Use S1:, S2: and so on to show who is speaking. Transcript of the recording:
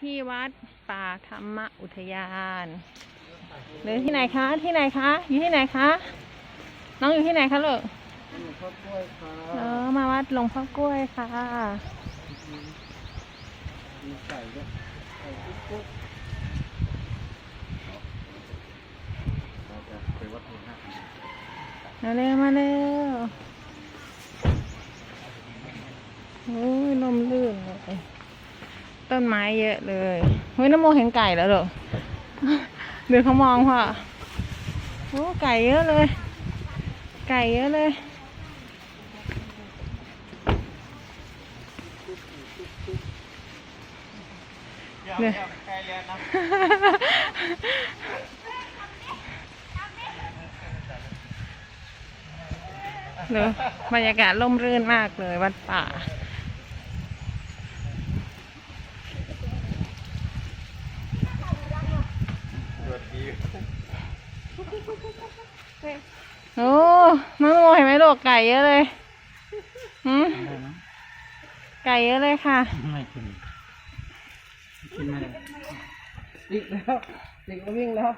S1: ที่วัดป่าธรรมอุทยานหรือที่ไหนคะ ที่ไหนคะ อยู่ที่ไหนคะ น้องอยู่ที่ไหนคะลูก
S2: หลวงพ่อกล้วยครั
S1: เออมาวัดหลวงพ่อกล้วยค่ะ
S2: มีไก่ด้วยไก่กุ๊กเราจะไปวัดพระธาตุ
S1: มาเร็วมาเร็วโอ้ยลมลื่นเลย ต้นไม้เยอะเลย เฮ้ยน้ำโมเห็นไก่แล้วเหรอ เดี๋ยวเขามองพ่อโอ้ไก่เยอะเลย ไก่เยอะเลย เนี่ย
S2: ไก่แล้วนะ
S1: เนอะบรรยากาศร่มรื่นมากเลยวัดป่า
S2: สวัสดี
S1: โอ้น้องโมเห็นไหมลูกไก่เยอะเลยหืมไก่เยอะเลยค่ะ
S2: ไม่กินกินไม่ได้ติดแล้วติดแล้ววิ่งแล้ว